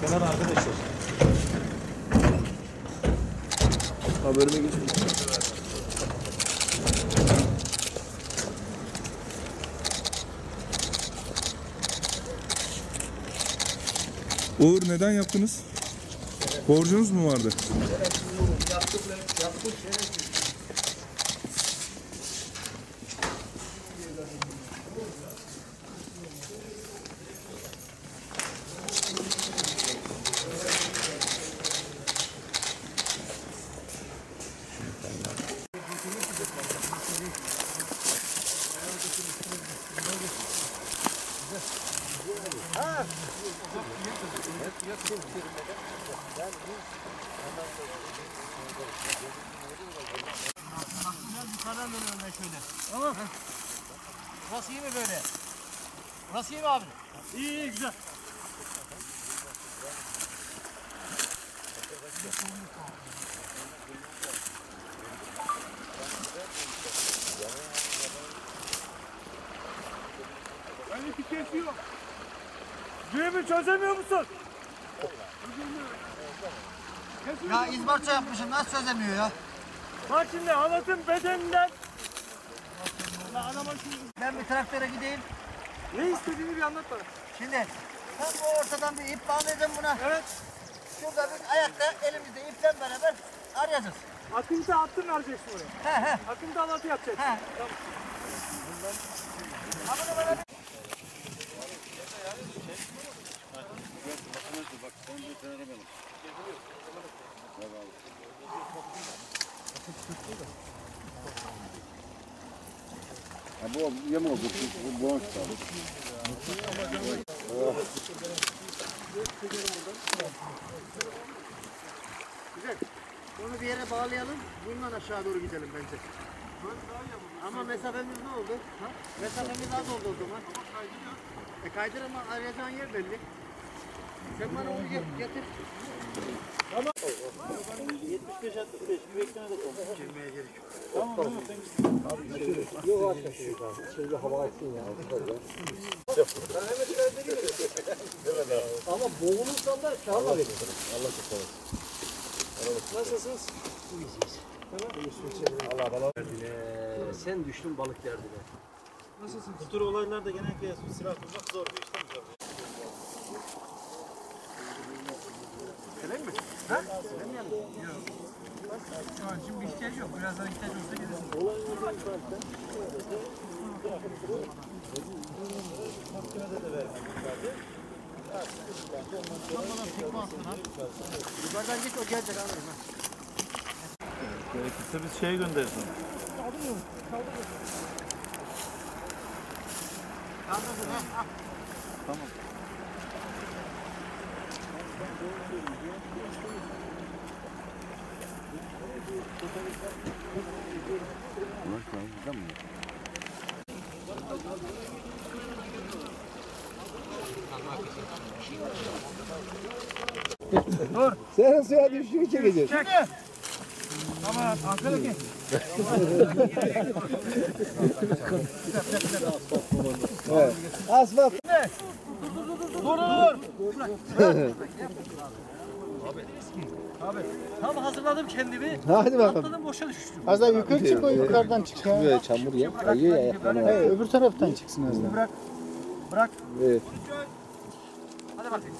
Kenar arkadaşlar. Haberime geçin. Uğur neden yaptınız? Borcunuz mu vardı? Yukarıdan dönüyorum ben şöyle. Tamam. Burası iyi mi böyle? Burası iyi mi abi? İyi iyi güzel. Bir kesiyor. Düğümü çözemiyor musun? Ya izmarça yapmışım nasıl çözemiyor ya? Bak şimdi halatın bedeninden Ben bir traktöre gideyim. ne istediğini bir anlat bana. Şimdi tam bu ortadan bir ip bağlayacağım buna. Evet. Şurada bir ayakta elimizde iple beraber arayacağız. Akıntı hattı vereceksin oraya. He he Akıntı halatı yapacaksın. he. Bana bir- Bu yama oldu. Bu boğaz kaldı. Güzel. Onu bir yere bağlayalım. Bundan aşağı doğru gidelim bence. Ama mesafemiz ne oldu? Ha? Mesafemiz az oldu o zaman. E ama arayacağın yer belli. Sen bana onu get- getir. Tamam. 75 65 bir bekleme de gerek yok. Ama boğulursan da kağıtla verir. Nasılsınız? Sen düştün balık derdine. Bu tür olaylarda genellikle silah bulmak zor bir iş değil mi? Şu an şimdi bir ihtiyaç yok. Birazdan ihtiyaç olsa gelirsin. Yukarıdan git o gelecek alırım ha. Gerekirse biz şeye göndersin. Kaldırsın ha. Al. Sen suya düştüğü çekeceksin. Ama arkadaki. Asfalt. Tam hazırladım kendimi. Hadi bakalım. Atladım boşa düştüm. Az daha yukarı çık o yukarıdan çık ya. Böyle çamur ya. Kayıyor ya ayaklarına. Hayır öbür taraftan çıksın az daha. Bırak. Bırak. Evet. Hadi bakayım.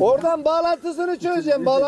Oradan bağlantısını çözeceğim. Bağlantı